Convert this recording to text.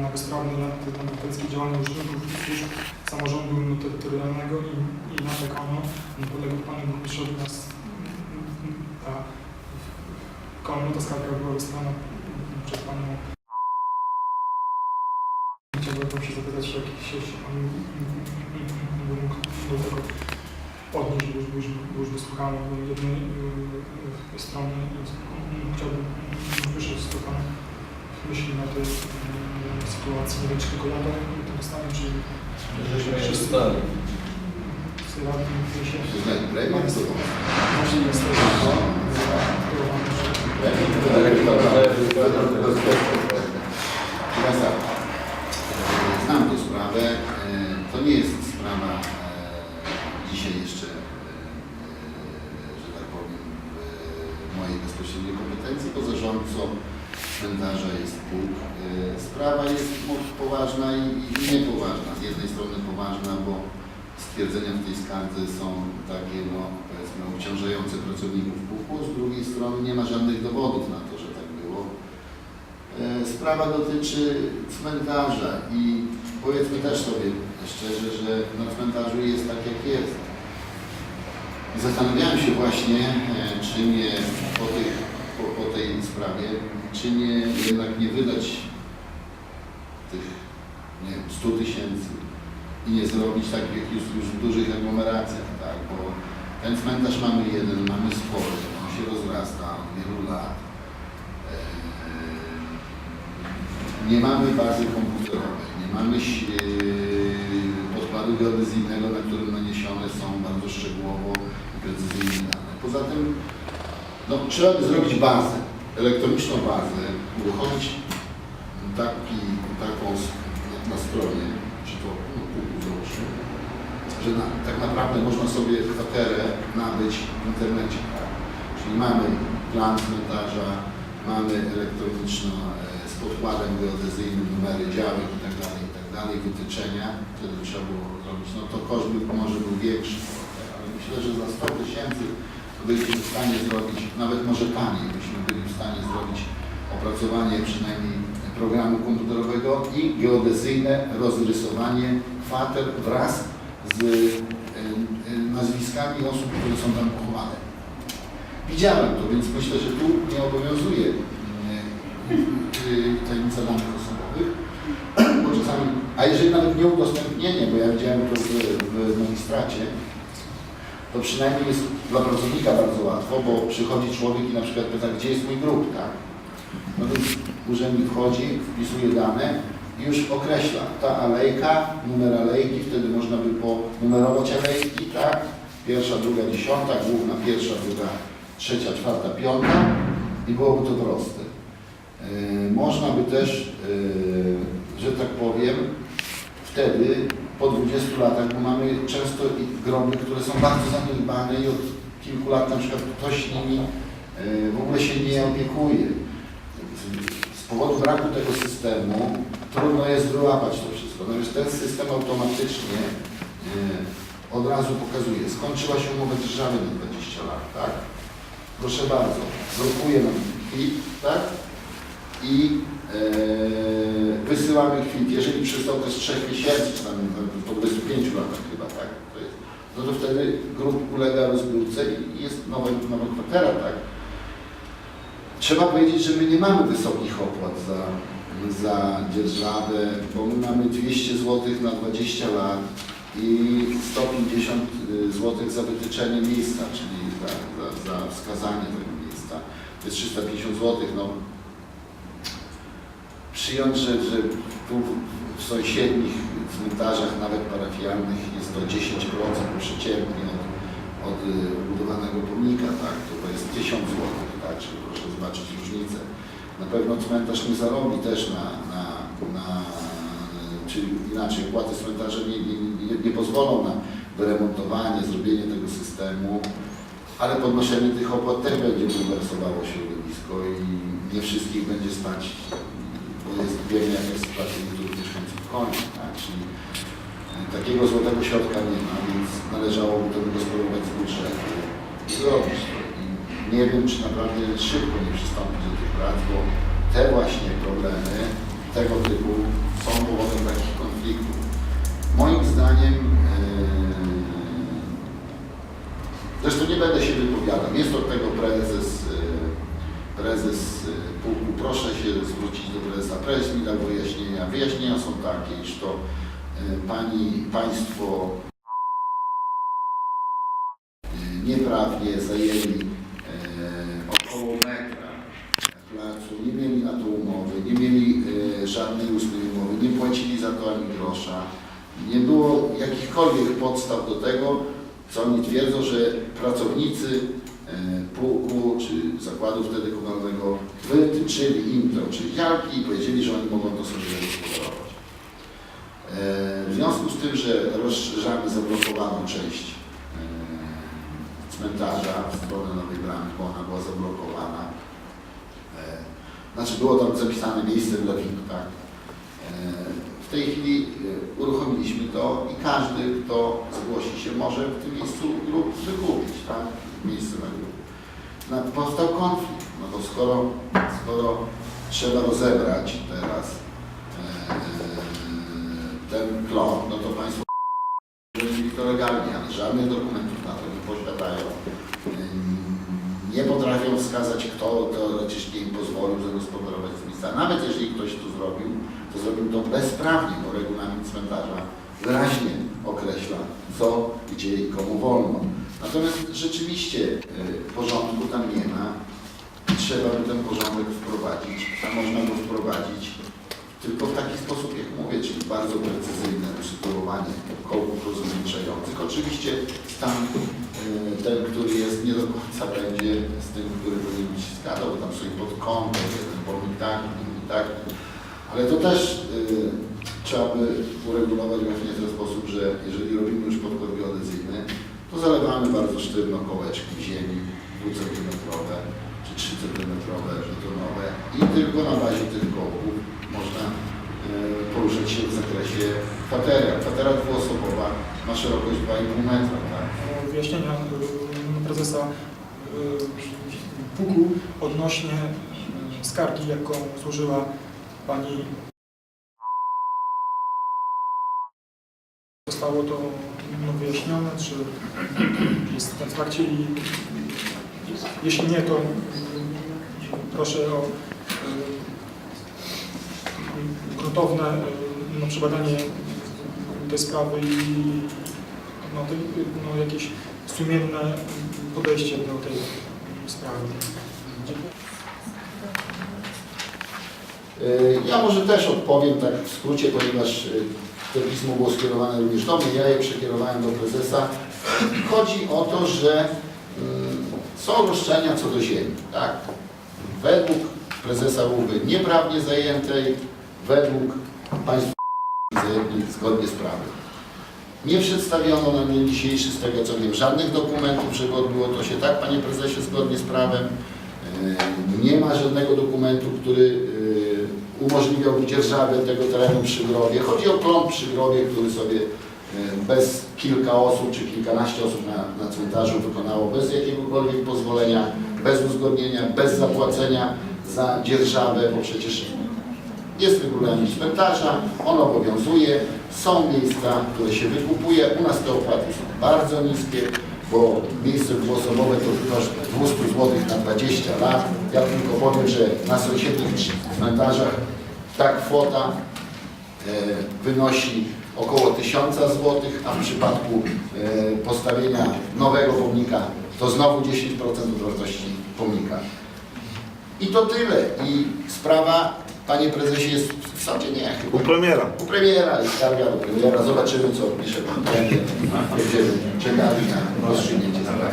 na bezprawne akt obywatelskie działania urzędów i samorządu terytorialnego i, i na tak ono no, podległ panu burmistrzowi nas ta konno ta skarga była wysłana przez panią Chciałbym się zapytać, jak się się pan by mógł do tego odnieść, bo już, bo już, wysłuchałem jednej y, y, strony i chciałbym usłyszeć, co pan myśli na tej y, sytuacji. Nie wiem, czy tylko ja to to dostałem, czy Żeśmy wszyscy przestali. wszyscy radni mi się Znaczy, premier to właśnie jest to skierowany, że Państwa, znam tę sprawę. E, To nie jest sprawa e, dzisiaj jeszcze, e, że tak powiem, w mojej bezpośredniej kompetencji. Poza rządcą cmentarza jest Bóg. E, Sprawa jest poważna i niepoważna. Z jednej strony poważna, bo stwierdzenia w tej skardze są takie, no powiedzmy, obciążające pracowników pułku. Z drugiej strony nie ma żadnych dowodów na to, że tak było. E, Sprawa dotyczy cmentarza i powiedzmy też sobie szczerze, że na cmentarzu jest tak jak jest. Zastanawiałem się właśnie, e, czy nie po, tych, po, po tej sprawie, czy nie jednak nie wydać tych, nie wiem, 100 tysięcy i nie zrobić tak jak już, już dużych aglomeracjach, tak? Bo ten cmentarz mamy jeden, mamy spory, on się rozrasta od wielu lat. Eee, Nie mamy bazy komputerowej, nie mamy eee, podkładu geodezyjnego, na którym naniesione są bardzo szczegółowo i precyzyjnie dane. Poza tym no, trzeba by zrobić bazę, elektroniczną bazę, uruchomić taki, taką na, stronie, czy to no, załóżmy, że na, tak naprawdę można sobie kwaterę nabyć w internecie. Tak? Czyli mamy plan cmentarza, mamy elektroniczną e, z podkładem geodezyjnym, numery działek i tak dalej, i tak wytyczenia, wtedy trzeba było zrobić, no to koszt by może był większy, ale myślę, że za 100 tysięcy byliśmy w stanie zrobić, nawet może taniej, byśmy byli w stanie zrobić opracowanie przynajmniej programu komputerowego i geodezyjne rozrysowanie kwater wraz z y, y, nazwiskami osób, które są tam pochowane. Widziałem to, więc myślę, że tu nie obowiązuje y, tajemnica danych osobowych, bo czasami, a jeżeli nawet nie udostępnienie, bo ja widziałem to w, w magistracie, to przynajmniej jest dla pracownika bardzo łatwo, bo przychodzi człowiek i na przykład pyta, gdzie jest mój grób, tak? No więc urzędnik wchodzi, wpisuje dane i już określa ta alejka, numer alejki, wtedy można by ponumerować alejki, tak? Pierwsza, druga, dziesiąta, główna, pierwsza, druga, trzecia, czwarta, piąta i byłoby to proste. Yy, można by też, yy, że tak powiem, wtedy po 20 latach, bo mamy często groby, które są bardzo zaniedbane i od kilku lat na przykład ktoś nimi yy, w ogóle się nie opiekuje. Z powodu braku tego systemu trudno jest wyłapać to wszystko. Natomiast ten system automatycznie yy, od razu pokazuje, skończyła się umowa dzierżawy na 20 lat, tak? Proszę bardzo, blokuje nam kwit, tak? I yy, wysyłamy kwit. Jeżeli przystał to z 3 miesięcy, czy tam po 25 latach chyba, tak? To jest, no to wtedy grup ulega rozbiórce i jest nowa, nowa kwatera, tak? Trzeba powiedzieć, że my nie mamy wysokich opłat za, za dzierżawę, bo my mamy 200 zł na 20 lat i 150 zł za wytyczenie miejsca, czyli za, za, za wskazanie tego miejsca. To jest 350 zł. No, przyjąć, że, że tu w sąsiednich cmentarzach, nawet parafialnych, jest to 10% przeciętnie od, od y, budowanego pomnika, tak? To, jest 1000 zł, tak? Czyli proszę zobaczyć różnicę. Na pewno cmentarz nie zarobi też na, na, na czyli inaczej, opłaty cmentarza nie, nie, nie, nie pozwolą na wyremontowanie, zrobienie tego systemu, ale podnoszenie tych opłat też będzie bulwersowało środowisko i nie wszystkich będzie stać, jest wiemy jaka jest sytuacja niektórych mieszkańców koni, tak? czyli e, takiego złotego środka nie ma, więc należałoby to wygospodarować z budżetu i zrobić to. I nie wiem, czy naprawdę szybko nie przystąpić do tych prac, bo te właśnie problemy tego typu są powodem takich konfliktów. Moim zdaniem, yy, zresztą nie będę się wypowiadał, jest od tego prezes, yy, prezes yy, pułku, proszę się zwrócić do prezesa, prezes mi dał wyjaśnienia. Wyjaśnienia są takie, iż to yy, pani, państwo yy, nieprawnie zajęli yy, około metra placu, nie mieli na to umowy, nie mieli e, żadnej ustnej umowy, nie płacili za to ani grosza. Nie było jakichkolwiek podstaw do tego, co oni twierdzą, że pracownicy e, pułku czy zakładu wtedy komunalnego wytyczyli im te odpowiedzialki i powiedzieli, że oni mogą to sobie zagospodarować. E, W związku z tym, że rozszerzamy zablokowaną część e, cmentarza w stronę Nowej Bramy, bo ona była zablokowana, E, Znaczy było tam zapisane miejsce dla VIP, tak? E, W tej chwili e, uruchomiliśmy to i każdy, kto zgłosi się, może w tym miejscu grób wykupić, tak? Miejsce na grób. No, powstał konflikt, no bo skoro, skoro trzeba rozebrać teraz e, ten klon, no to państwo zrobili to legalnie, ale żadnych dokumentów na to nie posiadają. Nie potrafią wskazać, kto teoretycznie im pozwolił zagospodarować z miejsca. Nawet jeżeli ktoś to zrobił, to zrobił to bezprawnie, bo regulamin cmentarza wyraźnie określa, co, gdzie i komu wolno. Natomiast rzeczywiście y, porządku tam nie ma. Trzeba by ten porządek wprowadzić, a można go wprowadzić tylko w taki sposób, jak mówię, czyli bardzo precyzyjne usytuowanie kołków rozgraniczających. Oczywiście stan y, ten, który jest, nie do końca będzie z tym, który powinien być zgadzał, bo tam sobie pod kątem, jeden pomnik taki, drugi taki. Ale to też y, trzeba by uregulować właśnie w ten sposób, że jeżeli robimy już podkład geodezyjny, to zalewamy bardzo sztywno kołeczki ziemi, dwucentymetrowe czy 3 centymetrowe żetonowe i tylko na bazie tych kołków można e, poruszać się w zakresie kwatera. Kwatera dwuosobowa ma szerokość 2,5 metra. Tak? e, wyjaśnienia prezesa y, puku odnośnie skargi, jaką złożyła pani. Zostało to no, wyjaśnione, czy jest w trakcie i jeśli nie, to proszę o y, gruntowne y, no, przebadanie tej sprawy i no, tej, no, jakieś sumienne podejście do tej sprawy. Dziękuję. E, Ja może też odpowiem tak w skrócie, ponieważ e, to pismo było skierowane również do mnie, ja je przekierowałem do prezesa. Chodzi o to, że mm, są roszczenia co do ziemi. Tak? Według prezesa Łuby nieprawnie zajętej, według państwa zgodnie z prawem. Nie przedstawiono na dzień dzisiejszy, z tego co wiem, żadnych dokumentów, żeby odbyło to się tak, panie prezesie, zgodnie z prawem. E, Nie ma żadnego dokumentu, który umożliwiałby dzierżawę tego terenu przy grobie. Chodzi o plon przy grobie, który sobie e, bez kilka osób czy kilkanaście osób na, na cmentarzu wykonało bez jakiegokolwiek pozwolenia, bez uzgodnienia, bez zapłacenia za dzierżawę, bo przecież jest regulamin cmentarza, on obowiązuje, są miejsca, które się wykupuje. U nas te opłaty są bardzo niskie, bo miejsce dwuosobowe to koszt 200 zł na 20 lat. Ja tylko powiem, że na sąsiednich cmentarzach ta kwota e, wynosi około 1000 zł, a w przypadku e, postawienia nowego pomnika to znowu 10% od wartości pomnika. I to tyle. I sprawa, panie prezesie, jest w sądzie? Nie, chyba. U premiera. U premiera i skarga do premiera. Zobaczymy, co pisze pan premier. Będziemy czekali na rozstrzygnięcie sprawy.